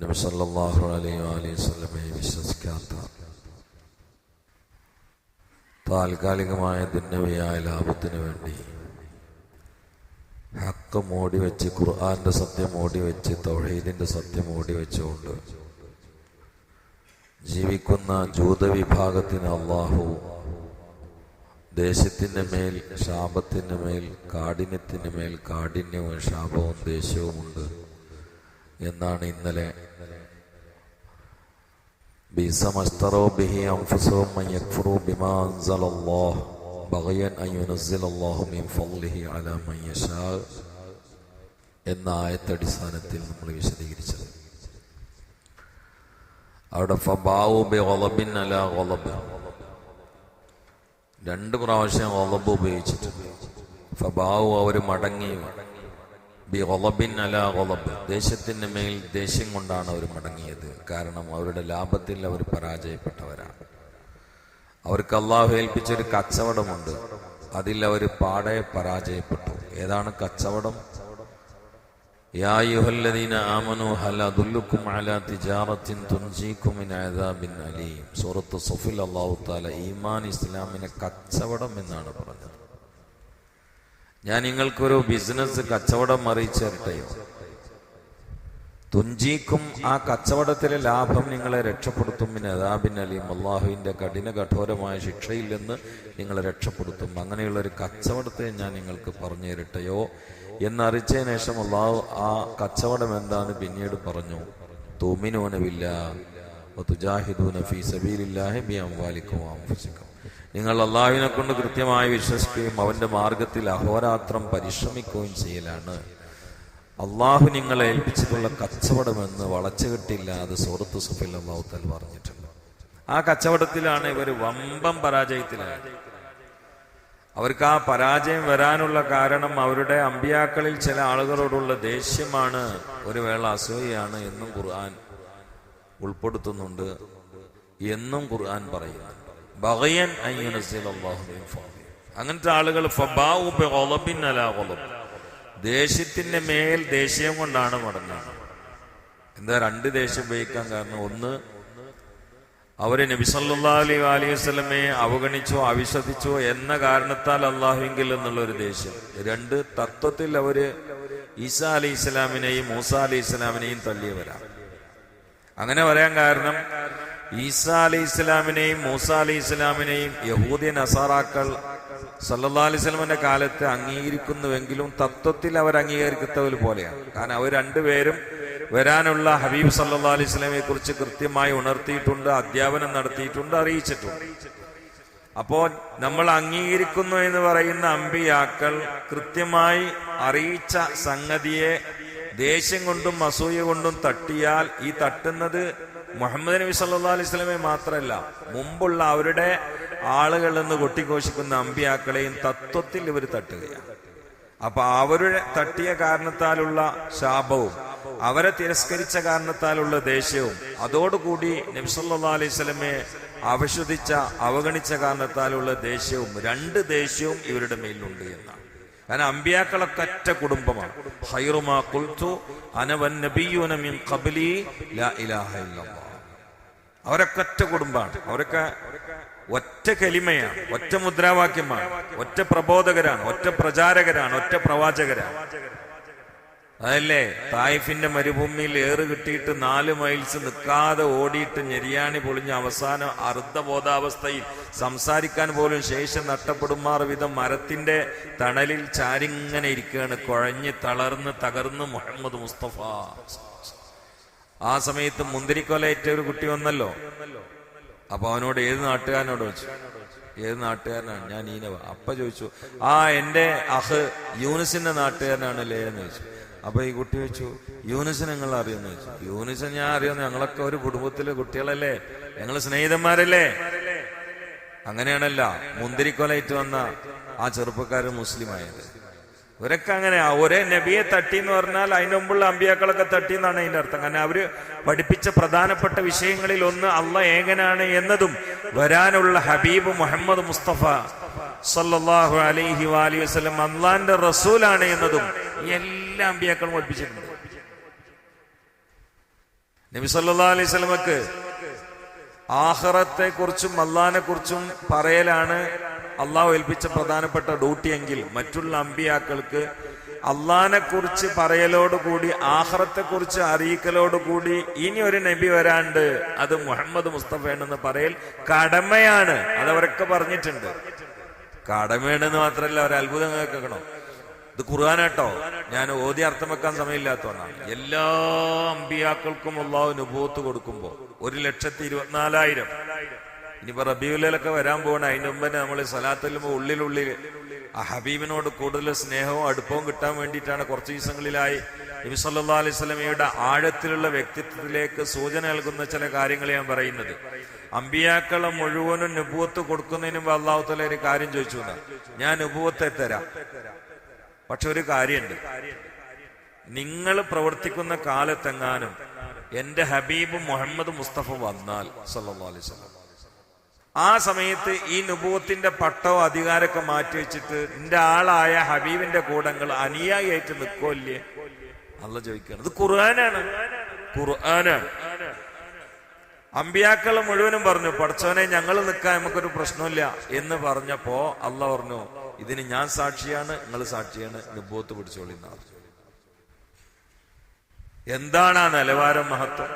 നബി സല്ലല്ലാഹു അലൈഹി വസല്ലമയെ വിശ്വസിക്കാത്ത താൽക്കാലികമായ ദുന്നവിയായ ലാഭത്തിന് വേണ്ടി ഹക്ക് മോടി വെച്ച് ഖുർആന്റെ സത്യം മോടി വെച്ച് തൗഹീദിന്റെ സത്യം മോടി വെച്ചുകൊണ്ട് ജീവിക്കുന്ന ജൂത വിഭാഗത്തിന് അള്ളാഹു ദേശത്തിന്റെ മേൽ ശാപത്തിന്റെ മേൽ കാഠിന്യത്തിന്റെ മേൽ കാഠിന്യവും ശാപവും ദേഷ്യവുമുണ്ട് എന്നാണ് ഇന്നലെ. എന്ന ആയത്തടിസ്ഥാനത്തിൽ നമ്മൾ വിശദീകരിച്ചത്. അവിടെ രണ്ട് പ്രാവശ്യം ഗളബ് ഉപയോഗിച്ചിട്ടുണ്ട്. ഫബാവു അവർ മടങ്ങി. ബി ഗളബിൻ അലാ ഗളബ്. ദേശത്തിന്റെ മേൽ ദേഷ്യം കൊണ്ടാണ് അവർ മടങ്ങിയത്. കാരണം അവരുടെ ലാഭത്തിൽ അവർ പരാജയപ്പെട്ടവരാണ്. അവർക്ക് അള്ളാഹു ഏൽപ്പിച്ചൊരു കച്ചവടമുണ്ട്. അതിൽ അവർ പാടെ പരാജയപ്പെട്ടു. ഏതാണ് കച്ചവടം? ദുല്ലുക്കും തിജാറത്തിൻ അലീം. ഈമാൻ ഇസ്ലാമിനെ കച്ചവടം എന്നാണ് പറഞ്ഞത്. ഞാൻ നിങ്ങൾക്കൊരു ബിസിനസ് കച്ചവടം അറിയിച്ചു തുഞ്ചീക്കും ആ കച്ചവടത്തിലെ ലാഭം നിങ്ങളെ രക്ഷപ്പെടുത്തും. പിന്നെ അതാബിൻ അലീം അള്ളാഹുവിന്റെ കഠിന കഠോരമായ ശിക്ഷയിൽ നിന്ന് നിങ്ങളെ രക്ഷപ്പെടുത്തും. അങ്ങനെയുള്ള ഒരു കച്ചവടത്തെ ഞാൻ നിങ്ങൾക്ക് പറഞ്ഞു തരട്ടെയോ എന്നറിച്ചതിന് ശേഷം അള്ളാഹു ആ കച്ചവടം എന്താന്ന് പിന്നീട് പറഞ്ഞു. തൂമിനോനവില്ല തുജാഹിദൂന ഫീ സബീലില്ലാഹി ബി അംവാലിക്കും നിങ്ങൾ അള്ളാഹുവിനെ കൊണ്ട് കൃത്യമായി വിശ്വസിക്കുകയും അവന്റെ മാർഗത്തിൽ അഹോരാത്രം പരിശ്രമിക്കുകയും ചെയ്യലാണ്. അള്ളാഹു നിങ്ങളെ ഏൽപ്പിച്ചിട്ടുള്ള കച്ചവടമെന്ന് അത് സുഹൃത്ത് സുഫിൽ അള്ളാഹുത്തൽ പറഞ്ഞിട്ടുണ്ട്. ആ കച്ചവടത്തിലാണ് ഇവർ വമ്പം പരാജയത്തിലായത്. അവർക്ക് ആ പരാജയം വരാനുള്ള കാരണം അവരുടെ അമ്പിയാക്കളിൽ ചില ആളുകളോടുള്ള ദേഷ്യമാണ് ഒരു വേള അസൂയയാണ് എന്നും ഖുർആൻ ഉൾപ്പെടുത്തുന്നുണ്ട് എന്നും ഖുർആൻ പറയുന്നു ബഗയൻ അങ്ങനത്തെ ആളുകൾ ദേഷ്യത്തിന്റെ മേൽ ദേഷ്യം കൊണ്ടാണ് മടങ്ങുന്നത്. എന്താ രണ്ട് ദേഷ്യം ഉപയോഗിക്കാൻ കാരണം? ഒന്ന് അവരെ നബിസല്ലാ അലൈ അലൈഹി വസ്ലമയെ അവഗണിച്ചോ അവിശ്വസിച്ചോ എന്ന കാരണത്താൽ അള്ളാഹുവിങ്കിൽ എന്നുള്ള ഒരു ദേഷ്യം. രണ്ട് തത്വത്തിൽ അവർ ഈസാ അലി ഇസ്ലാമിനെയും മൂസ അലി ഇസ്ലാമിനെയും തള്ളിയവരാണ്. അങ്ങനെ പറയാൻ കാരണം ഈസാ അലി ഇസ്ലാമിനെയും മൂസ അലി ഇസ്ലാമിനെയും യഹൂദിയ നസാറാക്കൾ സല്ലാ അലൈഹി സ്വലമിന്റെ കാലത്ത് അംഗീകരിക്കുന്നുവെങ്കിലും തത്വത്തിൽ അവർ അംഗീകരിക്കത്തവർ പോലെയാണ്. കാരണം അവർ രണ്ടുപേരും വരാനുള്ള ഹബീബ് സല്ലാ അലൈഹി സ്വലമെ കുറിച്ച് കൃത്യമായി ഉണർത്തിയിട്ടുണ്ട് അധ്യാപനം നടത്തിയിട്ടുണ്ട് അറിയിച്ചിട്ടുണ്ട്. അപ്പോ നമ്മൾ അംഗീകരിക്കുന്നു എന്ന് പറയുന്ന അമ്പിയാക്കൾ കൃത്യമായി അറിയിച്ച സംഗതിയെ ദേഷ്യം കൊണ്ടും അസൂയ കൊണ്ടും തട്ടിയാൽ ഈ തട്ടുന്നത് മുഹമ്മദ് നബി സല്ലാ അലൈഹി സ്വലമെ മാത്രമല്ല മുമ്പുള്ള അവരുടെ ആളുകൾ എന്ന് കൊട്ടിഘോഷിക്കുന്ന അമ്പിയാക്കളെയും തത്വത്തിൽ ഇവർ തട്ടുകയാണ്. അപ്പൊ അവരുടെ തട്ടിയ കാരണത്താലുള്ള ശാപവും അവരെ തിരസ്കരിച്ച കാരണത്താലുള്ള ദേഷ്യവും അതോടുകൂടി നബ്സല്ലാ അലൈഹി സ്വലമെ അവശുദ്ധിച്ച അവഗണിച്ച കാരണത്താലുള്ള ദേഷ്യവും രണ്ട് ദേഷ്യവും ഇവരുടെ മേലിലുണ്ട് എന്നാണ്. കാരണം അമ്പിയാക്കളൊക്കെ ഒറ്റ കുടുംബമാണ്. ഹൈറുമാ കുൽത്തു അനവൻ നബിയൂന മിൻ ഖബ്ലി ലാ ഇലാഹ ഇല്ലല്ലാഹ് അവരൊക്കെ ഒറ്റ കുടുംബമാണ്. അവരൊക്കെ ഒറ്റ കലിമയാണ്. ഒറ്റ മുദ്രാവാക്യമാണ്. ഒറ്റ പ്രബോധകരാണ്. ഒറ്റ പ്രചാരകരാണ്. ഒറ്റ പ്രവാചകരാണ്. അതല്ലേ? തായിഫിന്റെ മരുഭൂമിയിൽ ഏറ് കിട്ടിയിട്ട് നാല് മൈൽസ് നിൽക്കാതെ ഓടിയിട്ട് ഞെരിയാണി പൊളിഞ്ഞ അവസാനം അർദ്ധബോധാവസ്ഥയിൽ സംസാരിക്കാൻ പോലും ശേഷം നഷ്ടപ്പെടുമാർ വിധം മരത്തിന്റെ തണലിൽ ചാരിങ്ങനെ ഇരിക്കുകയാണ്. കുഴഞ്ഞ് തളർന്ന് തകർന്ന് മുഹമ്മദ് മുസ്തഫ. ആ സമയത്ത് മുന്തിരിക്കൊലയേറ്റ ഒരു കുട്ടി വന്നല്ലോ. അപ്പൊ അവനോട് ഏത് നാട്ടുകാരനോട് വെച്ചു ഏത് നാട്ടുകാരനാണ്? ഞാൻ ഈനവ. അപ്പ ചോദിച്ചു ആ എന്റെ അഹ് യൂനിസിന്റെ നാട്ടുകാരനാണല്ലേ? എന്ന് ചോദിച്ചു. അപ്പൊ ഈ കുട്ടി വെച്ചു യൂനിസ് നിങ്ങൾ അറിയുന്ന ചോദിച്ചു. യൂനിസ് ഞാൻ അറിയുന്നു ഞങ്ങളൊക്കെ ഒരു കുടുംബത്തിലെ കുട്ടികളല്ലേ? ഞങ്ങൾ സ്നേഹിതന്മാരല്ലേ? അങ്ങനെയാണല്ല മുന്തിരിക്കൊലയിട്ട് വന്ന ആ ചെറുപ്പക്കാരൻ മുസ്ലിം ആയത് ഇവരൊക്കെ അങ്ങനെ ഒരേ നബിയെ തട്ടി എന്ന് പറഞ്ഞാൽ അതിന് മുമ്പുള്ള അമ്പിയാക്കളൊക്കെ തട്ടി എന്നാണ് അതിന്റെ അർത്ഥം. കാരണം അവർ പഠിപ്പിച്ച പ്രധാനപ്പെട്ട വിഷയങ്ങളിൽ ഒന്ന് അള്ള ഏകനാണ് എന്നതും വരാനുള്ള ഹബീബ് മുഹമ്മദ് മുസ്തഫ സല്ലാഹു അലൈഹി വാലി വസ്ലം അള്ളാന്റെ റസൂലാണ് എന്നതും എല്ലാ അമ്പിയാക്കളും പഠിപ്പിച്ചിട്ടുണ്ട്. നബി സല്ലാ അലൈഹി സ്വലമക്ക് ആഹ്റത്തെ കുറിച്ചും അള്ളഹാനെ കുറിച്ചും പറയലാണ്. അള്ളാഹു ഏൽപ്പിച്ച പ്രധാനപ്പെട്ട ഡ്യൂട്ടി എങ്കിൽ മറ്റുള്ള അമ്പിയാക്കൾക്ക് അള്ളഹാനെ കുറിച്ച് പറയലോടുകൂടി ആഹ്റത്തെ കുറിച്ച് അറിയിക്കലോടുകൂടി ഇനി ഒരു നബി വരാണ്ട് അത് മുഹമ്മദ് മുസ്തഫ മുസ്തഫയാണെന്ന് പറയൽ കടമയാണ്. അതവരൊക്കെ പറഞ്ഞിട്ടുണ്ട്. കടമയാണെന്ന് മാത്രമല്ല ഒരു അത്ഭുതം കേൾക്കണം. ഇത് ഖുർആാനാട്ടോ ഞാൻ ഓതി അർത്ഥം വെക്കാൻ സമയമില്ലാത്തതാണ് എല്ലാ അമ്പിയാക്കൾക്കും ഉള്ള അനുഭവത്ത് കൊടുക്കുമ്പോൾ ഒരു ലക്ഷത്തി ഇരുപത്തിനാലായിരം. ഇനിയിപ്പോ റബിയുലൊക്കെ വരാൻ പോകണം അതിന് മുമ്പ് തന്നെ നമ്മൾ സലാത്തുല്ലുമ്പോ ഉള്ളിലുള്ളിൽ ആ ഹബീബിനോട് കൂടുതൽ സ്നേഹവും അടുപ്പവും കിട്ടാൻ വേണ്ടിയിട്ടാണ് കുറച്ച് ദിവസങ്ങളിലായി നബി സല്ലാ അലൈഹി സ്വലമയുടെ ആഴത്തിലുള്ള വ്യക്തിത്വത്തിലേക്ക് സൂചന നൽകുന്ന ചില കാര്യങ്ങൾ ഞാൻ പറയുന്നത്. അമ്പിയാക്കളെ മുഴുവനും നുപൂത്ത് കൊടുക്കുന്നതിന് മുമ്പ് അള്ളാഹുത്തല തല ഒരു കാര്യം ചോദിച്ചു ഞാൻ നുപൂത്തെ തരാം. പക്ഷെ ഒരു കാര്യമുണ്ട്. നിങ്ങൾ പ്രവർത്തിക്കുന്ന കാലത്തെങ്ങാനും എന്റെ ഹബീബ് മുഹമ്മദ് മുസ്തഫ വന്നാൽ സല്ലാ അലൈഹി വസല്ലം ആ സമയത്ത് ഈ നുപൂത്തിന്റെ പട്ടവും അധികാരമൊക്കെ മാറ്റി വെച്ചിട്ട് നിന്റെ ആളായ ഹബീബിന്റെ കൂടങ്ങൾ അനുയായിട്ട് നിൽക്കോല്ലേ അല്ല ചോദിക്കുകയാണ് ഇത് ഖുർആനാണ്. ഖുർആനാണ്. അമ്പിയാക്കൾ മുഴുവനും പറഞ്ഞു പഠിച്ചവനെ ഞങ്ങൾ നിൽക്കാൻ നമുക്കൊരു പ്രശ്നമില്ല. എന്ന് പറഞ്ഞപ്പോ അല്ല പറഞ്ഞു ഇതിന് ഞാൻ സാക്ഷിയാണ് നിങ്ങൾ സാക്ഷിയാണ് നുബൂത്ത് പിടിച്ചോളി എന്താണ് ആ നിലവാരം മഹത്വം?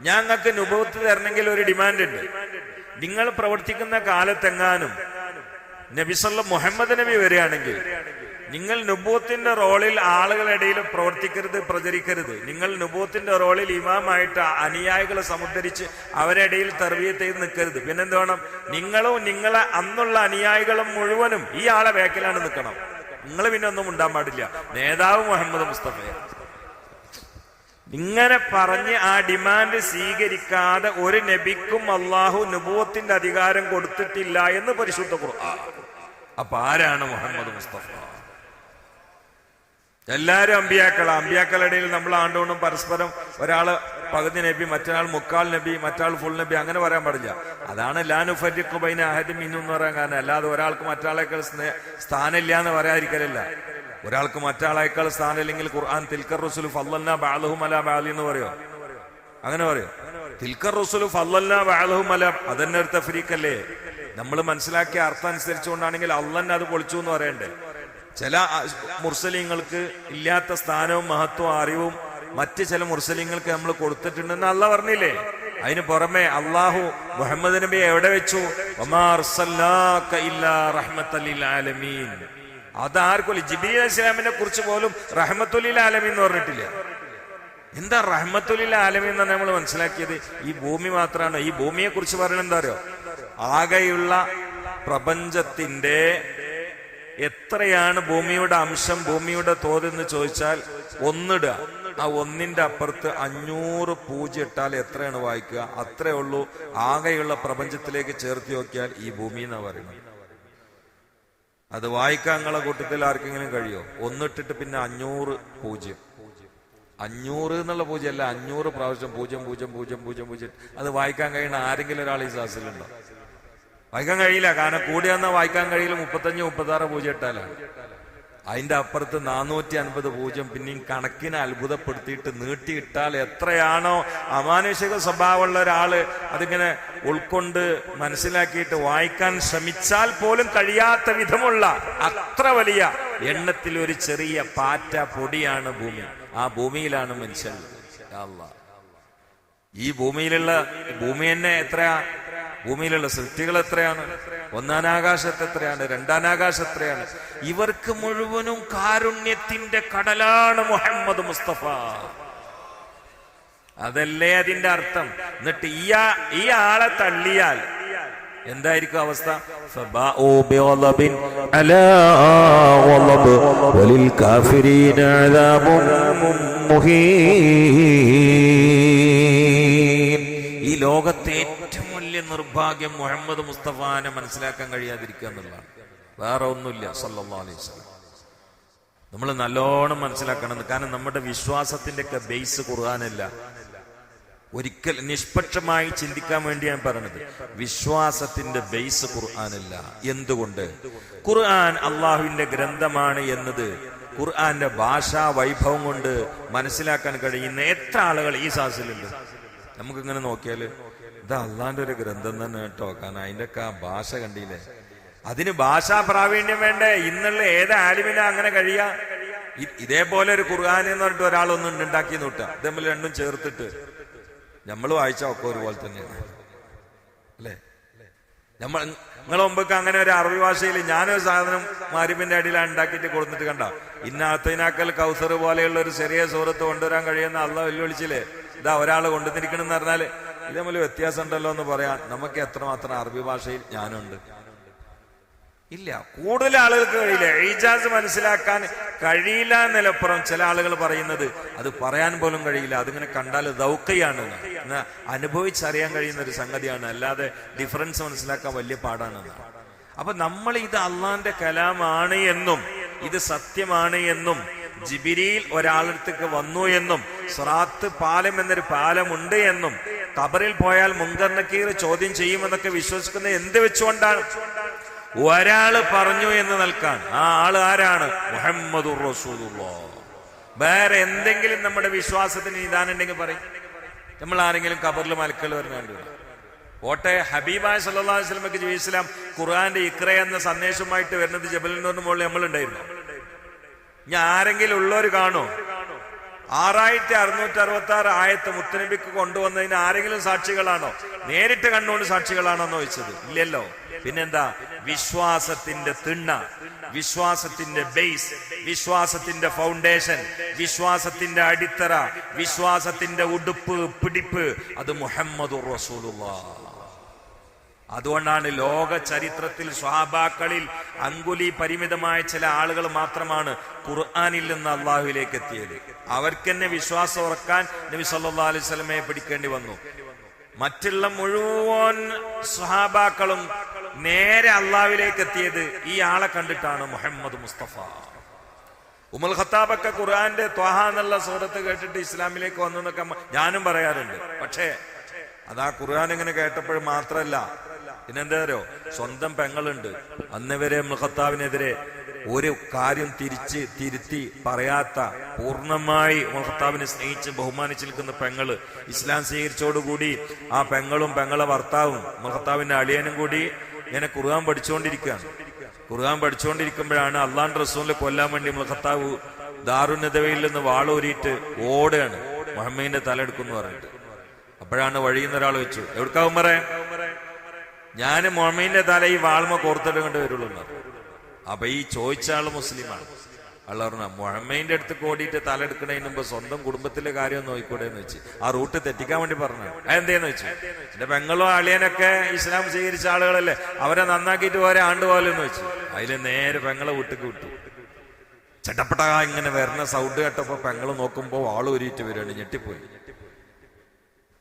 ഞങ്ങൾക്ക് നുഭവത്ത് തരണമെങ്കിൽ ഒരു ഡിമാൻഡ് ഉണ്ട് നിങ്ങൾ പ്രവർത്തിക്കുന്ന കാലത്തെങ്ങാനും നബിസല്ല മുഹമ്മദ് നബി വരികയാണെങ്കിൽ നിങ്ങൾ നുബൂത്തിന്റെ റോളിൽ ആളുകളിടയിൽ പ്രവർത്തിക്കരുത് പ്രചരിക്കരുത്. നിങ്ങൾ നുബൂത്തിന്റെ റോളിൽ ഇമാമായിട്ട് അനുയായികളെ സമുദ്ധരിച്ച് അവരുടെ ഇടയിൽ തെർവീയത്ത് ചെയ്ത് നിൽക്കരുത്. പിന്നെന്ത് വേണം? നിങ്ങളും നിങ്ങളെ അന്നുള്ള അനുയായികളും മുഴുവനും ഈ ആളെ വേക്കിലാണ് നിൽക്കണം. നിങ്ങൾ പിന്നെ ഒന്നും ഉണ്ടാൻ പാടില്ല. നേതാവ് മുഹമ്മദ് മുസ്തഫയാണ് ഇങ്ങനെ പറഞ്ഞ് ആ ഡിമാൻഡ് സ്വീകരിക്കാതെ ഒരു നബിക്കും അള്ളാഹു നുബൂത്തിന്റെ അധികാരം കൊടുത്തിട്ടില്ല എന്ന് പരിശുദ്ധ ഖുർആൻ. അപ്പൊ ആരാണ് മുഹമ്മദ് മുസ്തഫ? എല്ലാരും അമ്പിയാക്കളാ. അമ്പിയാക്കളുടെ നമ്മൾ ആണ്ടോണം പരസ്പരം ഒരാൾ പകുതി നബി മറ്റൊരാൾ മുക്കാൽ നബി മറ്റാൾ ഫുൾ നബി അങ്ങനെ പറയാൻ പാടില്ല. അതാണ് ലാനുഫരിക്കുബൈന അഹദ് മിന്നു എന്ന് പറയാൻ കാരണം. അല്ലാതെ ഒരാൾക്ക് മറ്റാളേക്കാൾ സ്ഥാനം സ്ഥാനമില്ല എന്ന് പറയാതിരിക്കലല്ല. ഒരാൾക്ക് മറ്റാളേക്കാൾ സ്ഥാനമില്ലെങ്കിൽ ഖുർആൻ തിൽക്കർ റസുൽ ഫല്ലന്ന ബാലഹും അല ബാലി എന്ന് പറയോ? അങ്ങനെ പറയോ? തിൽക്കർ റസുൽ ഫല്ലന്ന ബാലഹും അല അതന്നെ ഒരു തഫ്രീഖല്ലേ? നമ്മൾ മനസ്സിലാക്കിയ അർത്ഥം അനുസരിച്ചുകൊണ്ടാണെങ്കിൽ അള്ളന്നെ അത് പൊളിച്ചു എന്ന് പറയണ്ടേ? ചില മുർസലിങ്ങൾക്ക് ഇല്ലാത്ത സ്ഥാനവും മഹത്വവും അറിവും മറ്റ് ചില മുർസലിങ്ങൾക്ക് നമ്മൾ കൊടുത്തിട്ടുണ്ടെന്ന് അല്ല പറഞ്ഞില്ലേ? അതിന് പുറമെ അള്ളാഹു മുഹമ്മദ് നബി എവിടെ വെച്ചു? വമാ അതാർക്കും ജിബി ഇസ്ലാമിനെ കുറിച്ച് പോലും റഹ്മത്തുലിൽ ആലമി എന്ന് പറഞ്ഞിട്ടില്ല. എന്താ റഹ്മത്തുലിൽ ആലമി എന്നാണ് നമ്മൾ മനസ്സിലാക്കിയത്? ഈ ഭൂമി മാത്രമാണ്? ഈ ഭൂമിയെ കുറിച്ച് പറയണ എന്താ അറിയോ? ആകെയുള്ള പ്രപഞ്ചത്തിന്റെ എത്രയാണ് ഭൂമിയുടെ അംശം ഭൂമിയുടെ തോത് എന്ന് ചോദിച്ചാൽ ഒന്നിടുക. ആ ഒന്നിന്റെ അപ്പുറത്ത് അഞ്ഞൂറ് പൂജ്യം ഇട്ടാൽ എത്രയാണ് വായിക്കുക? അത്രേ ഉള്ളൂ. ആകെയുള്ള പ്രപഞ്ചത്തിലേക്ക് ചേർത്ത് നോക്കിയാൽ ഈ ഭൂമി എന്നാ പറയുന്നത്. അത് വായിക്കാൻ നിങ്ങളെ കൂട്ടത്തിൽ ആർക്കെങ്കിലും കഴിയോ? ഒന്നിട്ടിട്ട് പിന്നെ അഞ്ഞൂറ് പൂജ്യം. അഞ്ഞൂറ് എന്നുള്ള പൂജ്യം അല്ല അഞ്ഞൂറ് പ്രാവശ്യം പൂജ്യം പൂജ്യം പൂജ്യം പൂജ്യം പൂജ്യം. അത് വായിക്കാൻ കഴിയുന്ന ആരെങ്കിലും ഒരാൾ ഈ ക്ലാസ്സിലുണ്ടോ? വായിക്കാൻ കഴിയില്ല. കാരണം കൂടി വന്നാൽ വായിക്കാൻ കഴിയില്ല. മുപ്പത്തഞ്ച് മുപ്പത്തി ആറ് പൂജ്യം ഇട്ടാലാണ്. അതിന്റെ അപ്പുറത്ത് നാനൂറ്റി അൻപത് പൂജ്യം പിന്നെയും കണക്കിനെ അത്ഭുതപ്പെടുത്തിയിട്ട് നീട്ടിയിട്ടാൽ എത്രയാണോ അമാനുഷിക സ്വഭാവമുള്ള ഒരാൾ അതിങ്ങനെ ഉൾക്കൊണ്ട് മനസ്സിലാക്കിയിട്ട് വായിക്കാൻ ശ്രമിച്ചാൽ പോലും കഴിയാത്ത വിധമുള്ള അത്ര വലിയ എണ്ണത്തിൽ ഒരു ചെറിയ പാറ്റ പൊടിയാണ് ഭൂമി. ആ ഭൂമിയിലാണ് മനുഷ്യൻ. ഈ ഭൂമിയിലുള്ള ഭൂമി തന്നെ എത്രയാ? ഭൂമിയിലുള്ള സൃഷ്ടികൾ എത്രയാണ്? ഒന്നാനാകാശത്ത് എത്രയാണ്? രണ്ടാനാകാശം എത്രയാണ് ഇവർക്ക് മുഴുവനും കാരുണ്യത്തിന്റെ കടലാണ് മുഹമ്മദ് മുസ്തഫ. അതല്ലേ അതിന്റെ അർത്ഥം? എന്നിട്ട് ഈ ഈ ആളെ തള്ളിയാൽ എന്തായിരിക്കും അവസ്ഥ? മുഹീ ലോകത്തെ ഏറ്റവും വലിയ നിർഭാഗ്യം മുഹമ്മദ് മുസ്തഫാനെ മനസ്സിലാക്കാൻ കഴിയാതിരിക്കുക എന്നുള്ളതാണ്. വേറെ ഒന്നുമില്ല സല്ലാ അലൈഹി നമ്മൾ നല്ലോണം മനസ്സിലാക്കണം. കാരണം നമ്മുടെ വിശ്വാസത്തിന്റെ ഒക്കെ ബേസ് കുറുകാനല്ല ഒരിക്കൽ നിഷ്പക്ഷമായി ചിന്തിക്കാൻ വേണ്ടി ഞാൻ പറഞ്ഞത് വിശ്വാസത്തിന്റെ ബേസ് ഖുർആാനല്ല. എന്തുകൊണ്ട്? ഖുർആൻ അള്ളാഹുവിന്റെ ഗ്രന്ഥമാണ് എന്നത് ഖുർആന്റെ ഭാഷാ വൈഭവം കൊണ്ട് മനസ്സിലാക്കാൻ കഴിയുന്ന എത്ര ആളുകൾ ഈ സാസിലുണ്ട് നമുക്കിങ്ങനെ നോക്കിയാൽ ഇത് അള്ളാന്റെ ഒരു ഗ്രന്ഥം തന്നെ കേട്ടോ. കാരണം അതിന്റെ ഒക്കെ ആ ഭാഷ കണ്ടില്ലേ? അതിന് ഭാഷാ പ്രാവീണ്യം വേണ്ടേ? ഇന്നുള്ള ഏത് ആലിമിനാ അങ്ങനെ കഴിയാ? ഇതേപോലെ ഒരു ഖുർആൻ എന്ന് പറഞ്ഞിട്ട് ഒരാളൊന്നും ഉണ്ടാക്കി നോട്ടാ ഇത് തമ്മിൽ രണ്ടും ചേർത്തിട്ട്. നമ്മൾ വായിച്ച ഒക്കെ ഒരുപോലെ തന്നെയാണ്. അല്ലേ? നമ്മൾ നിങ്ങളെ മുമ്പൊക്കെ അങ്ങനെ ഒരു അറബി ഭാഷയിൽ ഞാനൊരു സാധനം മാരിമിന്റെ അടിയിലാണ് ഉണ്ടാക്കിയിട്ട് കൊടുത്തിട്ട് കണ്ട. ഇന്ന അത്തൈനാക്കൽ കൗസർ പോലെയുള്ള ഒരു ചെറിയ സുഹൃത്ത് കൊണ്ടുവരാൻ കഴിയുന്ന അള്ള വെല്ലുവിളിച്ചില്ലേ? ഇതാ ഒരാൾ കൊണ്ടുവന്നിരിക്കണം എന്ന് പറഞ്ഞാൽ ഇത് തമ്മിൽ വ്യത്യാസം ഉണ്ടല്ലോ എന്ന് പറയാൻ നമുക്ക് എത്രമാത്രം അറബി ഭാഷയിൽ ഞാനുണ്ട്. ഇല്ല കൂടുതൽ ആളുകൾക്ക് കഴിയില്ല. എയ്ജാസ് മനസ്സിലാക്കാൻ കഴിയില്ല എന്നതിലപ്പുറം ചില ആളുകൾ പറയുന്നത് അത് പറയാൻ പോലും കഴിയില്ല. അതിങ്ങനെ കണ്ടാൽ ദൗക്കയാണ് അനുഭവിച്ചറിയാൻ കഴിയുന്ന ഒരു സംഗതിയാണ്. അല്ലാതെ ഡിഫറൻസ് മനസ്സിലാക്കാൻ വലിയ പാടാണ് അപ്പൊ നമ്മൾ ഇത് അള്ളാന്റെ കലാമാണ് എന്നും ഇത് സത്യമാണ് എന്നും ജിബിരിയിൽ ഒരാളടുത്തേക്ക് വന്നു എന്നും സ്രാത്ത് പാലം എന്നൊരു പാലമുണ്ട് എന്നും കബറിൽ പോയാൽ മുങ്കർ നക്കീർ ചോദ്യം ചെയ്യുമെന്നൊക്കെ വിശ്വസിക്കുന്നത് എന്ത് വെച്ചുകൊണ്ടാണ്? ഒരാൾ പറഞ്ഞു എന്ന് നൽകാൻ ആ ആൾ ആരാണ്? മുഹമ്മദ് വേറെ എന്തെങ്കിലും നമ്മുടെ വിശ്വാസത്തിന് നിദാനുണ്ടെങ്കിൽ പറയും. നമ്മൾ ആരെങ്കിലും കബറിൽ മലക്കൾ വരുന്നുണ്ട് ഓട്ടെ ഹബീബായ സല്ലല്ലാഹു അലൈഹി വസല്ലമക്ക് ജീവിസ്ലാം ഖുർആന്റെ ഇക്ര എന്ന സന്ദേശമായിട്ട് വരുന്നത് ജബലിനോറിന് മുകളിൽ നമ്മളുണ്ടായിരുന്നു. ഞാൻ ആരെങ്കിലും ഉള്ളവർ കാണോ ആറായിരത്തി അറുന്നൂറ്റി അറുപത്തി ആറ് ആയത്ത് മുത്തനബിക്ക് കൊണ്ടുവന്നതിന് ആരെങ്കിലും സാക്ഷികളാണോ? നേരിട്ട് കണ്ടുകൊണ്ട് സാക്ഷികളാണോ എന്ന് ചോദിച്ചത്. ഇല്ലല്ലോ. പിന്നെന്താ? വിശ്വാസത്തിന്റെ തിണ്ണ വിശ്വാസത്തിന്റെ ബേസ് വിശ്വാസത്തിന്റെ ഫൗണ്ടേഷൻ വിശ്വാസത്തിന്റെ അടിത്തറ വിശ്വാസത്തിന്റെ ഉടുപ്പ് പിടിപ്പ്. അത് മുഹമ്മദ് റസൂലുള്ളാഹ് അതുകൊണ്ടാണ് ലോക ചരിത്രത്തിൽ സ്വഹാബാക്കളിൽ അങ്കുലി പരിമിതമായ ചില ആളുകൾ മാത്രമാണ് ഖുർആാനിൽ നിന്ന് അള്ളാഹുവിലേക്ക് എത്തിയത്. അവർക്ക് തന്നെ വിശ്വാസം ഉറക്കാൻ നബി സല്ലാ അലൈഹി സ്വലമയെ പിടിക്കേണ്ടി വന്നു. മറ്റുള്ള മുഴുവൻ സ്വഹാബാക്കളും നേരെ അള്ളാഹുവിലേക്ക് എത്തിയത് ഈ ആളെ കണ്ടിട്ടാണ് മുഹമ്മദ് മുസ്തഫ. ഉമൽ ഖത്താബൊക്കെ ഖുർആന്റെ ത്വാഹ എന്നുള്ള സൂറത്ത് കേട്ടിട്ട് ഇസ്ലാമിലേക്ക് വന്നു എന്നൊക്കെ ഞാനും പറയാറുണ്ട്. പക്ഷേ അതാ ഖുർആൻ ഇങ്ങനെ കേട്ടപ്പോൾ മാത്രല്ല പിന്നെന്താരോ സ്വന്തം പെങ്ങളുണ്ട്. അന്ന് വരെ ഒരു കാര്യം തിരിച്ച് തിരുത്തി പറയാത്ത പൂർണമായി മുഹത്താവിനെ സ്നേഹിച്ച് ബഹുമാനിച്ച് നിൽക്കുന്ന പെങ്ങൾ ഇസ്ലാം സ്വീകരിച്ചോടുകൂടി ആ പെങ്ങളും പെങ്ങളെ ഭർത്താവും മുഹത്താവിന്റെ അളിയനും കൂടി ഇങ്ങനെ കുറുകാൻ പഠിച്ചുകൊണ്ടിരിക്കുകയാണ്. കുറുകാൻ പഠിച്ചുകൊണ്ടിരിക്കുമ്പോഴാണ് അള്ളാൻ റസൂലിനെ കൊല്ലാൻ വേണ്ടി മുഖത്താവ് ദാരുണ്യതവയിൽ നിന്ന് വാളൂരിയിട്ട് ഓടുകയാണ്. മുഹമ്മദിന്റെ തല എടുക്കുന്നു പറഞ്ഞിട്ട്. അപ്പോഴാണ് വഴിയുന്ന ഒരാൾ വെച്ചു എവിടുക്കാവും പറയാൻ ഞാൻ മൊമീന്റെ തല ഈ വാൾമ കോർത്തെടുക്കേണ്ടി വരുള്ളൂ എന്ന് പറഞ്ഞു. അപ്പൊ ഈ ചോദിച്ച ആൾ മുസ്ലിമാണ്. അള്ള പറഞ്ഞ മുഹമ്മദിന്റെ അടുത്ത് കോടിയിട്ട് തല എടുക്കണതിന് മുമ്പ് സ്വന്തം കുടുംബത്തിലെ കാര്യം നോക്കിക്കൂടെ എന്ന് വെച്ച്. ആ റൂട്ട് തെറ്റിക്കാൻ വേണ്ടി പറഞ്ഞു അതെന്തേന്ന് വെച്ചു? എന്റെ പെങ്ങളും അളിയനൊക്കെ ഇസ്ലാം സ്വീകരിച്ച ആളുകളല്ലേ അവരെ നന്നാക്കിയിട്ട് പോരെ ആണ്ടുപോലെ എന്ന് വെച്ചു. അതിൽ നേരെ പെങ്ങളെ വീട്ടിക്ക് വിട്ടു. ചട്ടപ്പട്ട ഇങ്ങനെ വരുന്ന സൗണ്ട് കേട്ടപ്പോ പെങ്ങൾ നോക്കുമ്പോ ആൾ ഒരുയിട്ട് വരികയാണ് ഞെട്ടിപ്പോയി.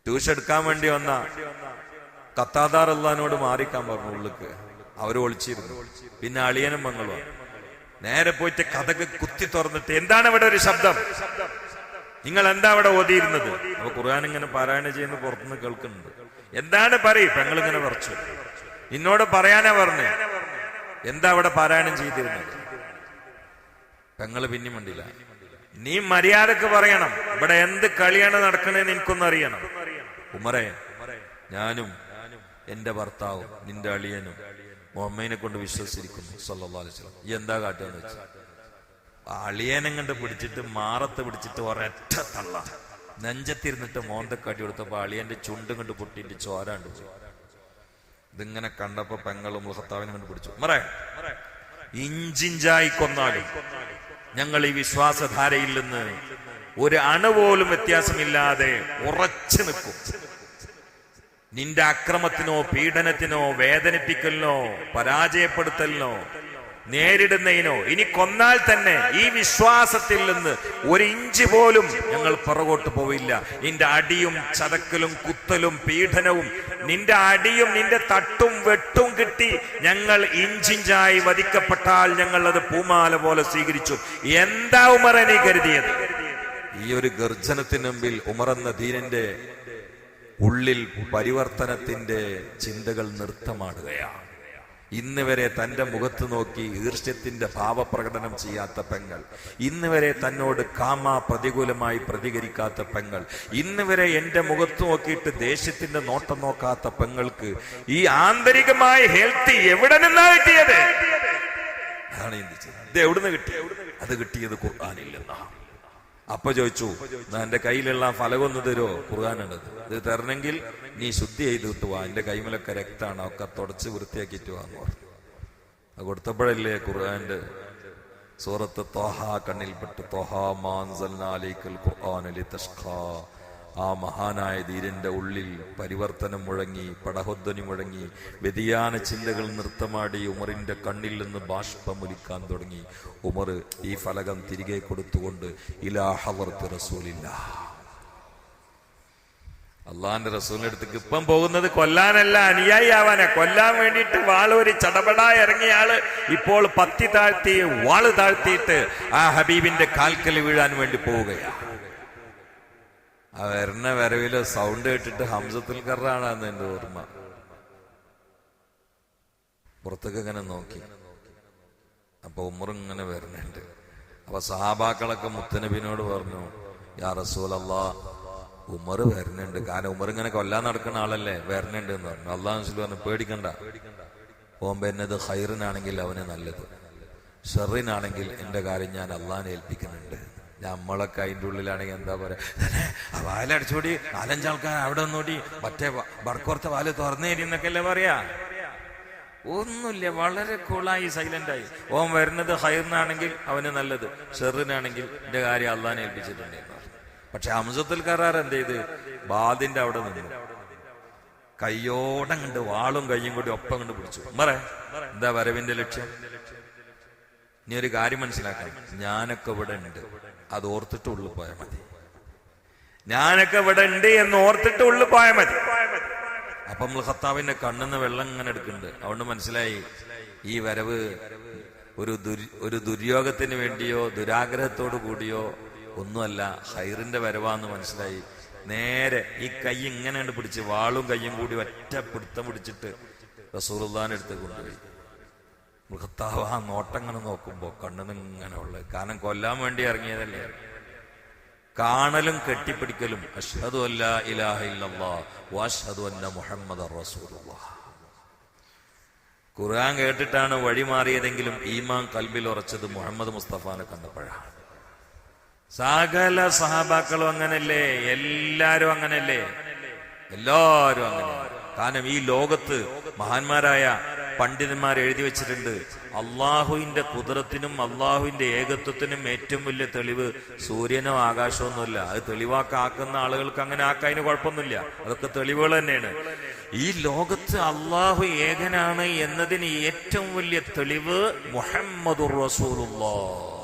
ട്യൂഷൻ എടുക്കാൻ വേണ്ടി വന്ന കത്താദാർ അള്ളഹാനോട് മാറിക്കാൻ പറഞ്ഞു ഉള്ളിക്ക്. അവർ ഒളിച്ചിരുന്നു. പിന്നെ അളിയനും മംഗളോ നേരെ പോയിട്ട് കഥക്ക് കുത്തി തുറന്നിട്ട് എന്താണ് ഇവിടെ ഒരു ശബ്ദം? നിങ്ങൾ എന്താ അവിടെ ഓതിയിരുന്നത്? അപ്പൊ ഖുർആൻ ഇങ്ങനെ പാരായണം ചെയ്യുന്ന പുറത്തുനിന്ന് കേൾക്കുന്നുണ്ട്. എന്താണ് പറയും? പെങ്ങൾ ഇങ്ങനെ പറിച്ചു നിന്നോട് പറയാനാ പറഞ്ഞു. എന്താ അവിടെ പാരായണം ചെയ്തിരുന്നത്? പെങ്ങൾ പിന്നെ മണ്ടില്ല. നീ മര്യാദയ്ക്ക് പറയണം. ഇവിടെ എന്ത് കളിയാണ് നടക്കണേന്ന് എനിക്കൊന്നറിയണം ഉമറേ ഞാനും എന്റെ ഭർത്താവും നിന്റെ അളിയനും മുഹമ്മദിനെ കൊണ്ട് വിശ്വസിച്ചിരിക്കുന്നു സല്ലല്ലാഹു അലൈഹി വസല്ലം. ഈ എന്താ കാട്ടുകയെന്ന് വെച്ചു അളിയനെ കണ്ട് പിടിച്ചിട്ട് മാറത്ത് പിടിച്ചിട്ട് ഒരൊറ്റ തള്ള. നെഞ്ചത്തിരുന്നിട്ട് മോന്തക്കാട്ടി കൊടുത്തപ്പോ അളിയന്റെ ചുണ്ടും കണ്ട് പൊട്ടിയിട്ട് ചോരാണ്ട് ഇതിങ്ങനെ കണ്ടപ്പോ പെങ്ങളും മുഹത്താവിനെ കണ്ട് പിടിച്ചു. മറേ ഇഞ്ചിഞ്ചായി കൊന്നാലും ഞങ്ങൾ ഈ വിശ്വാസധാരയിൽ നിന്ന് ഒരു അണു പോലും വ്യത്യാസമില്ലാതെ ഉറച്ചു നിൽക്കും. നിന്റെ അക്രമത്തിനോ പീഡനത്തിനോ വേദനിപ്പിക്കലിനോ പരാജയപ്പെടുത്തലിനോ നേരിടുന്നതിനോ ഇനി കൊന്നാൽ തന്നെ ഈ വിശ്വാസത്തിൽ നിന്ന് ഒരു ഇഞ്ച് പോലും ഞങ്ങൾ പുറകോട്ട് പോവില്ല. നിന്റെ അടിയും ചതക്കലും കുത്തലും പീഡനവും നിന്റെ അടിയും നിന്റെ തട്ടും വെട്ടും കിട്ടി ഞങ്ങൾ ഇഞ്ചിഞ്ചായി വധിക്കപ്പെട്ടാൽ ഞങ്ങൾ അത് പൂമാല പോലെ സ്വീകരിച്ചു. എന്താ ഉമർ നീ കരുതിയത്? ഈ ഒരു ഗർജനത്തിന് മുമ്പിൽ ഉമർ എന്ന ധീരന്റെ ഉള്ളിൽ പരിവർത്തനത്തിന്റെ ചിന്തകൾ നൃത്തമാടുകയാണ്. ഇന്ന് വരെ തന്റെ മുഖത്ത് നോക്കി ഈർഷ്യത്തിന്റെ ഭാവപ്രകടനം ചെയ്യാത്ത പെങ്ങൾ ഇന്ന് വരെ തന്നോട് കാമ പ്രതികൂലമായി പ്രതികരിക്കാത്ത പെങ്ങൾ ഇന്ന് വരെ എന്റെ മുഖത്ത് നോക്കിയിട്ട് ദേഷ്യത്തിന്റെ നോട്ടം നോക്കാത്ത പെങ്ങൾക്ക് ഈ ആന്തരികമായ ഹെൽത്ത് എവിടെ നിന്നാ കിട്ടിയത്? അതാണ് ചിന്തിച്ചത് ഇത് എവിടുന്ന് കിട്ടി? അത് കിട്ടിയത് ഖുർആാനില്ലെന്നാ അപ്പൊ ചോദിച്ചു "എന്നാ എന്റെ കയ്യിലുള്ള ഫലകൊന്ന് തരുമോ കുറുകാനുണ്ട് ഇത് തരണമെങ്കിൽ നീ ശുദ്ധി ചെയ്തിട്ട് വാ. എന്റെ കൈമലൊക്കെ രക്താണ് ഒക്കെ തുടച്ച് വൃത്തിയാക്കിയിട്ട് വാങ്ങു അത് കൊടുത്തപ്പോഴല്ലേ കുറുകാന്റെ സൂറത്ത് തോഹ കണ്ണിൽപ്പെട്ട് തോഹ മാൻസൽനാലിക്കൽ ഖുർആൻ ലിതഷ്ഖാ. ആ മഹാനായ ധീരന്റെ ഉള്ളിൽ പരിവർത്തനം മുഴങ്ങി പടഹൊദ്ധനി മുഴങ്ങി വ്യതിയാന ചിന്തകൾ നൃത്തമാടി ഉമറിന്റെ കണ്ണിൽ നിന്ന് ബാഷ്പമൊലിക്കാൻ തുടങ്ങി. ഉമർ ഈ ഫലകം തിരികെ കൊടുത്തുകൊണ്ട് ഇലാഹവർത്ത് റസൂലില്ല. അള്ളാന്റെ റസൂലിന്റെ അടുത്തേക്ക് ഇപ്പം പോകുന്നത് കൊല്ലാനല്ല അനുയായി ആവാനാ. കൊല്ലാൻ വേണ്ടിയിട്ട് ഒരു ചടപടാ ഇറങ്ങിയ ആൾ ഇപ്പോൾ പത്തി താഴ്ത്തി വാൾ താഴ്ത്തിയിട്ട് ആ ഹബീബിന്റെ കാൽക്കൽ വീഴാൻ വേണ്ടി പോവുകയാണ്. ആ വരുന്ന വരവിൽ സൗണ്ട് കേട്ടിട്ട് ഹംസത്തിൽ കറാണെന്ന് എന്റെ ഓർമ്മ. പുറത്തേക്ക് ഇങ്ങനെ നോക്കി. അപ്പൊ ഉമ്മറിങ്ങനെ വരുന്നുണ്ട്. അപ്പൊ സഹാബാക്കളൊക്കെ മുത്തനബിനോട് പറഞ്ഞു യാ റസൂലല്ലാ ഉമർ വരുന്നുണ്ട്. കാരണം ഉമർ ഇങ്ങനെ കൊല്ലാൻ നടക്കുന്ന ആളല്ലേ വരുന്നുണ്ട് എന്ന് പറഞ്ഞു. അള്ളാഹു പറഞ്ഞു പേടിക്കണ്ട. ഓമ്പെന്നത് ഹൈറിനാണെങ്കിൽ അവന് നല്ലത്. ഷെറിനാണെങ്കിൽ എന്റെ കാര്യം ഞാൻ അള്ളാഹിനെ ഏൽപ്പിക്കുന്നുണ്ട്. നമ്മളൊക്കെ അതിന്റെ ഉള്ളിലാണെങ്കിൽ എന്താ പറയാ? ആ വാലടിച്ചോടി നാലഞ്ചാൾക്കാർ അവിടെ ഒന്നോടി മറ്റേ ബർക്കോർത്ത വാൽ തുറന്നേരി എന്നൊക്കെ അല്ലേ പറയാ? ഒന്നുമില്ല വളരെ കൂളായി സൈലന്റ് ആയി. ഓൻ വരുന്നത് ഹൈറിനാണെങ്കിൽ അവന് നല്ലത് ഷെറിനാണെങ്കിൽ എന്റെ കാര്യം അള്ളാഹിനെ ഏൽപ്പിച്ചിട്ടുണ്ട് പക്ഷെ അംസത്തുൽ കറാർ എന്ത് ചെയ്ത്? ബാദിന്റെ അവിടെ നിന്നു. കയ്യോടെ കണ്ട് വാളും കയ്യും കൂടി ഒപ്പം കണ്ട് പിടിച്ചു. എന്താ വരവിന്റെ ലക്ഷ്യം? ഇനി ഒരു കാര്യം മനസ്സിലാക്കണം. ഞാനൊക്കെ ഇവിടെ ഉണ്ട്. അത് ഓർത്തിട്ട് ഉള്ളിൽ പോയാൽ മതി. ഞാനൊക്കെ ഇവിടെ ഉണ്ട് എന്ന് ഓർത്തിട്ട് ഉള്ളിൽ പോയാൽ മതി. അപ്പൊ നമ്മൾ ഖത്താബിന്റെ കണ്ണെന്ന് വെള്ളം ഇങ്ങനെ എടുക്കുന്നുണ്ട്. അതുകൊണ്ട് മനസ്സിലായി ഈ വരവ് ഒരു ഒരു ദുര്യോഗത്തിന് വേണ്ടിയോ ദുരാഗ്രഹത്തോടു കൂടിയോ ഒന്നുമല്ല ഹൈറിന്റെ വരവാന്ന് മനസ്സിലായി. നേരെ ഈ കൈ ഇങ്ങനെ പിടിച്ച് വാളും കയ്യും കൂടി ഒറ്റ പിടുത്തം പിടിച്ചിട്ട് റസൂർദാൻ എടുത്ത് കൊണ്ടുപോയി. മൃഗത്താവ് ആ നോട്ടങ്ങനെ നോക്കുമ്പോ കണ്ണുനിങ്ങനെ ഉള്ളത് കാരണം കൊല്ലാൻ വേണ്ടി ഇറങ്ങിയതല്ലേ? കാണലും കെട്ടിപ്പിടിക്കലും അഷ്ഹദു അല്ല ഇലാഹ ഇല്ലല്ലാ വഅഷ്ഹദു അന്ന മുഹമ്മദ് റസൂലുള്ള. ഖുർആൻ കേട്ടിട്ടാണ് വഴി മാറിയതെങ്കിലും ഈമാൻ കൽബിൽ ഉറച്ചത് മുഹമ്മദ് മുസ്തഫാനെ കണ്ടപ്പോഴാണ്. സകല സഹാബാക്കളും അങ്ങനല്ലേ? എല്ലാരും അങ്ങനല്ലേ? എല്ലാരും അങ്ങനെ കാരണം ഈ ലോകത്ത് മഹാന്മാരായ പണ്ഡിതന്മാർ എഴുതി വെച്ചിട്ടുണ്ട് അള്ളാഹുവിന്റെ കുതിരത്തിനും അള്ളാഹുവിന്റെ ഏകത്വത്തിനും ഏറ്റവും വലിയ തെളിവ് സൂര്യനോ ആകാശമൊന്നുമില്ല. അത് തെളിവാക്കാക്കുന്ന ആളുകൾക്ക് അങ്ങനെ ആക്കാതിന് കുഴപ്പമൊന്നുമില്ല. അതൊക്കെ തെളിവുകൾ തന്നെയാണ്. ഈ ലോകത്ത് അള്ളാഹു ഏകനാണ് എന്നതിന് ഏറ്റവും വലിയ തെളിവ് റസൂലുള്ളാഹ്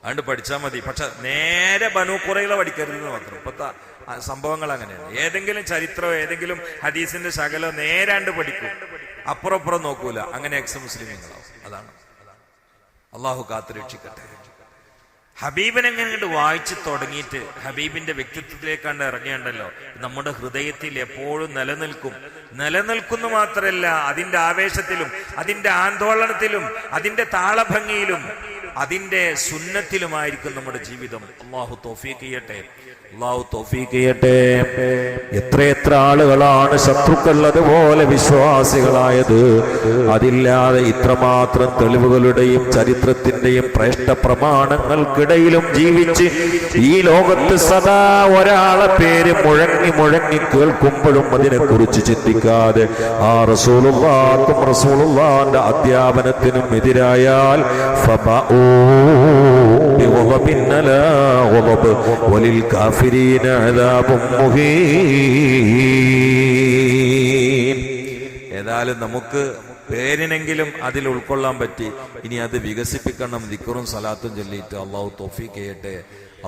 അതുകൊണ്ട് പഠിച്ചാൽ മതി. പക്ഷെ നേരെ ബനു കുറകളെ പഠിക്കരുത് എന്ന് മാത്രം. ഇപ്പത്തെ സംഭവങ്ങൾ അങ്ങനെയാണ്. ഏതെങ്കിലും ചരിത്രമോ ഏതെങ്കിലും ഹദീസിന്റെ ശകലോ നേരാണ്ട് പഠിക്കും. അപ്പുറം അപ്പുറം നോക്കൂല. അങ്ങനെ എക്സ് മുസ്ലിമീങ്ങളാവും. അതാണ്. അള്ളാഹു കാത്തു രക്ഷിക്കട്ടെ. ഹബീബിനെ എങ്ങനെ വായിച്ചു തുടങ്ങിയിട്ട് ഹബീബിന്റെ വ്യക്തിത്വത്തിലേക്കാണ്ട് ഇറങ്ങിയുണ്ടല്ലോ നമ്മുടെ ഹൃദയത്തിൽ എപ്പോഴും നിലനിൽക്കും. നിലനിൽക്കുന്നു മാത്രമല്ല അതിന്റെ ആവേശത്തിലും അതിന്റെ ആന്തോളനത്തിലും അതിന്റെ താളഭംഗിയിലും അതിന്റെ സുന്നത്തിലുമായിരിക്കും നമ്മുടെ ജീവിതം. അള്ളാഹു തോഫീക്ക് ചെയ്യട്ടെ. അള്ളാഹു തോഫീക്ക് ചെയ്യട്ടെ. എത്രയെത്ര ആളുകളാണ് ശത്രുക്കൾ അതുപോലെ വിശ്വാസികളായത്. അതില്ലാതെ ഇത്രമാത്രം തെളിവുകളുടെയും ചരിത്രത്തിന്റെയും പ്രേഷ്ട പ്രമാണങ്ങൾക്കിടയിലും ജീവിച്ച് ഈ ലോകത്ത് സദാ ഒരാളെ പേര് മുഴങ്ങി മുഴങ്ങി കേൾക്കുമ്പോഴും അതിനെക്കുറിച്ച് ചിന്തിക്കാതെ ആ റസൂലുള്ളാക്കും റസൂലുള്ളാന്റെ അധ്യാപനത്തിനും എതിരായാൽ بغضب لا غضب وللكافرين عذاب مهين ഏതായാലും നമുക്ക് പേരിനെങ്കിലും അതിൽ ഉൾക്കൊള്ളാൻ പറ്റി ഇനി അത് വികസിപ്പിക്കണം ദിക്കറും സലാത്തും ചൊല്ലിയിട്ട് അള്ളാഹു തോഫീക്ക് ചെയ്യട്ടെ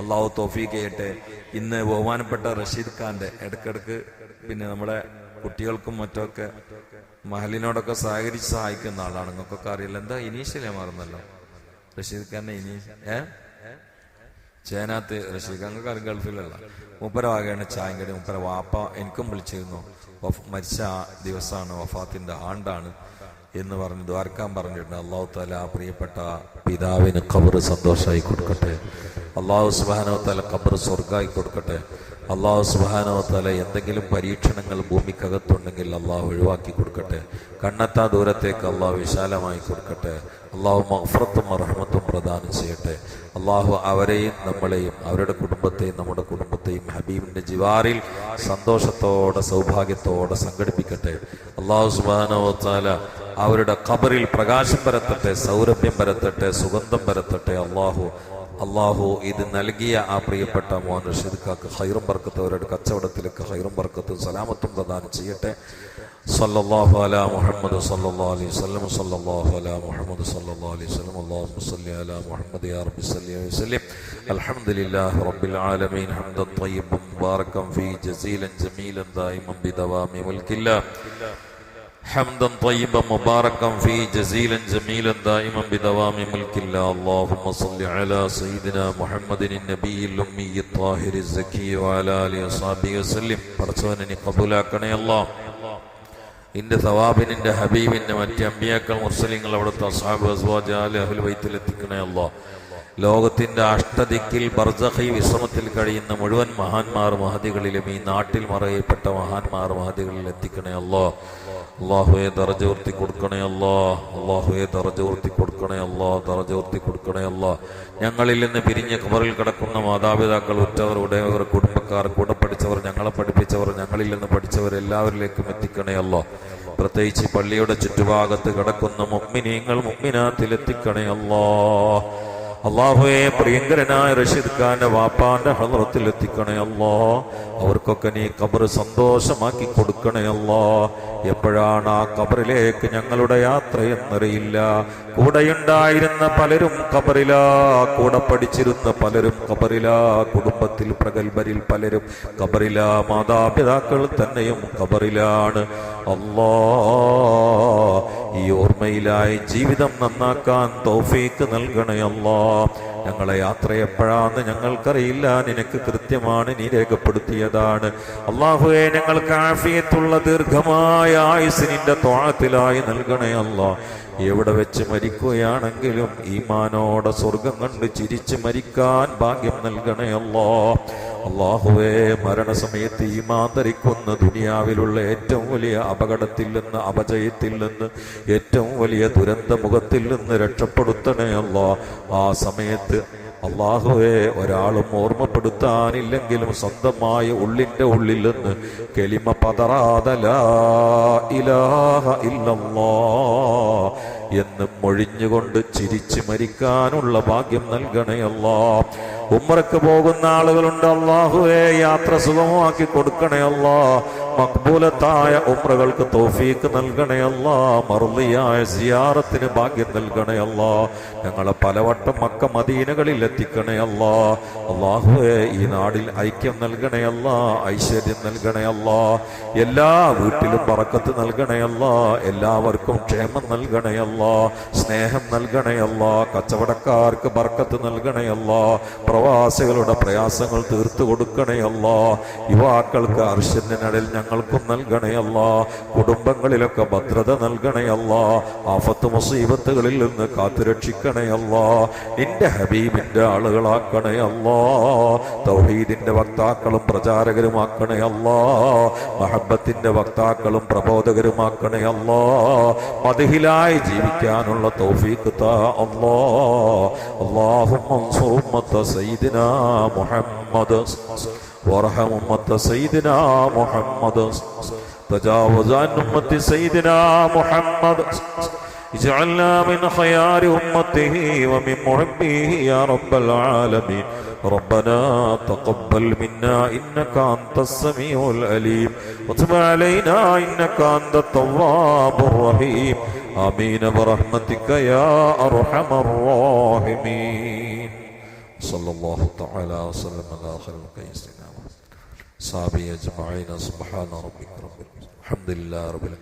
അള്ളാഹു തോഫീക്ക് ചെയ്യട്ടെ ഇന്ന് ബഹുമാനപ്പെട്ട റഷീദ് ഖാന്റെ ഇടക്കിടക്ക് പിന്നെ നമ്മുടെ കുട്ടികൾക്കും മറ്റൊക്കെ മഹലിനോടൊക്കെ സഹകരിച്ച് സഹായിക്കുന്ന ആളാണ് നിങ്ങൾക്കൊക്കെ അറിയില്ല എന്താ ഇനീഷ്യലേ മാറുന്നല്ലോ റഷീദ് ഇനി ഏ? ചേനാത്ത് റഷീദ്ഖാൻ കറി ഗൾഫിലുള്ള മുപ്പര വാകയാണ് ചായങ്കടി മൂപ്പര വാപ്പ എനിക്കും വിളിച്ചിരുന്നു. മരിച്ച ദിവസമാണ് വഫാത്തിന്റെ ആണ്ടാണ് എന്ന് പറഞ്ഞ് ദ്വാരക്കാൻ പറഞ്ഞിട്ടുണ്ട്. അള്ളാഹു താല പ്രിയപ്പെട്ട പിതാവിന് ഖബർ സന്തോഷമായി കൊടുക്കട്ടെ. അള്ളാഹു സുബാനോ തല ഖബർ സ്വർഗമായി കൊടുക്കട്ടെ. അള്ളാഹു സുബാനോ തല എന്തെങ്കിലും പരീക്ഷണങ്ങൾ ഭൂമിക്കകത്തുണ്ടെങ്കിൽ അള്ളാഹു ഒഴിവാക്കി കൊടുക്കട്ടെ. കണ്ണെത്താ ദൂരത്തേക്ക് അള്ളാഹു വിശാലമായി കൊടുക്കട്ടെ. അള്ളാഹു മഹ്ഫറത്തും റഹ്മത്തും പ്രദാനം ചെയ്യട്ടെ. അള്ളാഹു അവരെയും നമ്മളെയും അവരുടെ കുടുംബത്തെയും നമ്മുടെ കുടുംബത്തെയും ഹബീബിന്റെ ജിവാറിൽ സന്തോഷത്തോടെ സൗഭാഗ്യത്തോടെ സംഘടിപ്പിക്കട്ടെ. അള്ളാഹു സുബാനോ തല അവരുടെ ഖബറിൽ പ്രകാശം പരത്തട്ടെ സൗരഭ്യം പരത്തട്ടെ സുഗന്ധം വരത്തട്ടെ അള്ളാഹു അള്ളാഹു ഇത് നൽകിയ ആ പ്രിയപ്പെട്ട മോൻ റഷീദ്ക്കാക്ക് ഹൈറും ബർക്കത്ത് അവരുടെ കച്ചവടത്തിലേക്ക് ഹൈറും ബർക്കത്തും സലാമത്തും പ്രദാനം ചെയ്യട്ടെ. സല്ലാഹു അലാ മുഹമ്മദ് സല്ലാ അലൈഹി വസല്ലം സല്ലാഹു അലാ മുഹമ്മദ് സല്ലാ അലൈഹി അല്ലാഹു സല്ലി അല മുഹമ്മദ് യാ റബ്ബി അലൈഹി അൽഹംദുലില്ലാഹി റബ്ബിൽ ആലമീൻ ഹംദൻ തയ്യിബൻ ഫീ ജസീലൻ ജമീലൻ ദായിമൻ ബിദവാമി മുൽക്കില്ലാഹ്. حمدا طيبا مباركا فيه جزيلا جميلا دائما بدوام ملك الله اللهم صل على سيدنا محمد النبي الأمي الطاهر الزكي وعلى آله وصحبه وسلم പടച്ചവനെ കബൂലാക്കണേ അല്ലാ ഇന്റെ സവാബിനിന്റെ ഹബീബിന്റെ മറ്റ് അമ്പിയാക്കൾ മുർസലിങ്ങൾ അവിടുത്തെ അസാബ് അസ്വാജ് ആല് അഹുൽ വൈത്തിൽ എത്തിക്കണേ അല്ലാ ലോകത്തിന്റെ അഷ്ടദിക്കിൽ ബർസഖി വിശ്രമത്തിൽ കഴിയുന്ന മുഴുവൻ മഹാന്മാർ മഹദികളിലും ഈ നാട്ടിൽ മറയപ്പെട്ട മഹാന്മാർ മഹദികളിൽ എത്തിക്കണേ അല്ലോ അള്ളാഹുയെ ദറജോർത്തി കൊടുക്കണേ അല്ലാ. അള്ളാഹുയെ ദറജോർത്തി കൊടുക്കണേ അല്ലോ. ദറജോർത്തി കൊടുക്കണേ അല്ലാ. ഞങ്ങളിൽ നിന്ന് പിരിഞ്ഞ ഖബറിൽ കിടക്കുന്ന മാതാപിതാക്കൾ ഉറ്റവർ ഉടയവർ കുടുംബക്കാർ കൂടെ പഠിച്ചവർ ഞങ്ങളെ പഠിപ്പിച്ചവർ ഞങ്ങളിൽ നിന്ന് പഠിച്ചവർ എല്ലാവരിലേക്കും എത്തിക്കണേ അല്ലോ. പ്രത്യേകിച്ച് പള്ളിയുടെ ചുറ്റുഭാഗത്ത് കിടക്കുന്ന മുമ്മിനീങ്ങൾ മുഗ്മിനാത്തിൽ എത്തിക്കണേ അല്ലോ. അള്ളാഹുവെ പ്രിയങ്കരനായ റഷീദ് ഖാന്റെ വാപ്പാന്റെ ഹലറത്തിൽ എത്തിക്കണേ അല്ലോ. അവർക്കൊക്കെ നീ കബർ സന്തോഷമാക്കി കൊടുക്കണേ അല്ലോ. എപ്പോഴാണ് ആ കബറിലേക്ക് ഞങ്ങളുടെ യാത്ര എന്നറിയില്ല. കൂടെയുണ്ടായിരുന്ന പലരും കബറിലാ കൂടെ പഠിച്ചിരുന്ന പലരും കബറിലാ കുടുംബത്തിൽ പ്രഗത്ഭരിൽ പലരും കബറിലാ മാതാപിതാക്കൾ തന്നെയും കബറിലാണ് അല്ലോ ഈ ഓർമ്മയിലായി ജീവിതം നന്നാക്കാൻ തൗഫീക്ക് നൽകണേ ഞങ്ങളെ യാത്ര എപ്പോഴാന്ന് ഞങ്ങൾക്കറിയില്ല. നിനക്ക് കൃത്യമാണ് നീ രേഖപ്പെടുത്തിയതാണ്. അള്ളാഹുവെ ഞങ്ങൾക്ക് ആഫിയത്തുള്ള ദീർഘമായ ആയുസ് നിന്റെ തോളത്തിലായി നൽകണേ എവിടെ വെച്ച് മരിക്കുകയാണെങ്കിലും ഈമാനോടെ സ്വർഗം കണ്ട് ചിരിച്ച് മരിക്കാൻ ഭാഗ്യം നൽകണേ അള്ളാഹുവേ മരണസമയത്ത് ഈമാൻ മാന്തരിക്കുന്ന ദുനിയാവിലുള്ള ഏറ്റവും വലിയ അപകടത്തിൽ നിന്ന് അപജയത്തിൽ നിന്ന് ഏറ്റവും വലിയ ദുരന്ത മുഖത്തിൽ നിന്ന് രക്ഷപ്പെടുത്തണേ അല്ലോ ആ സമയത്ത് അള്ളാഹുവെ ഒരാളും ഓർമ്മപ്പെടുത്താനില്ലെങ്കിലും സ്വന്തമായ ഉള്ളിന്റെ ഉള്ളിൽ നിന്ന് കെലിമ പതറാതല ഇലാഹ എന്ന് മൊഴിഞ്ഞുകൊണ്ട് ചിരിച്ചു മരിക്കാനുള്ള ഭാഗ്യം നൽകണയല്ലോ ഉമ്മറക്ക് പോകുന്ന ആളുകളുണ്ട്. അള്ളാഹുവേ യാത്ര സുഗമമാക്കി കൊടുക്കണേ അല്ലാ മക്ബൂലത്തായ ഉമ്രകൾക്ക് തോഫീക്ക് നൽകണേ മറുതിയായ സിയാറത്തിന് ഭാഗ്യം നൽകണേ ഞങ്ങളെ പലവട്ടം മക്ക മദീനകളിൽ എത്തിക്കണേ അല്ലാ അള്ളാഹുവെ ഈ നാടിൽ ഐക്യം നൽകണേ ഐശ്വര്യം നൽകണേ എല്ലാ വീട്ടിലും പറക്കത്ത് നൽകണേ എല്ലാവർക്കും ക്ഷേമം നൽകണേ സ്നേഹം നൽകണേ കച്ചവടക്കാർക്ക് ബർക്കത്ത് നൽകണേ പ്രവാസികളുടെ പ്രയാസങ്ങൾ തീർത്തു കൊടുക്കണേ അല്ലാ യുവാക്കൾക്ക് അർശനടൽ ഞങ്ങൾക്കും നൽകണേ കുടുംബങ്ങളിലൊക്കെ ഭദ്രത നൽകണേ ആഫത്ത് മുസീബത്തുകളിൽ നിന്ന് കാത്തുരക്ഷിക്കണയല്ല നിന്റെ ഹബീബിന്റെ ആളുകളാക്കണയല്ല തൗഹീദിന്റെ വക്താക്കളും പ്രചാരകരുമാക്കണയല്ല മഹബത്തിന്റെ വക്താക്കളും പ്രബോധകരുമാക്കണയല്ല മതിഹിലായി ജീവിക്കാനുള്ള തൗഫീഖ് അള്ളാഹു അല്ലാ. അള്ളാഹുമ്മ സയ്യിദിനാ മുഹമ്മദ് وارحم أمة سيدنا محمد. تجاوز عن أمة سيدنا محمد. اجعلنا من خيار أمته ومن محبه يا رب العالمين. ربنا تقبل منا إنك أنت السميع العليم. وتب علينا إنك أنت التواب الرحيم. آمين برحمتك يا أرحم الراحمين. صلى الله تعالى وسلم على خلق سيدنا محمد صحابي أجمعين سبحان ربك رب العالمين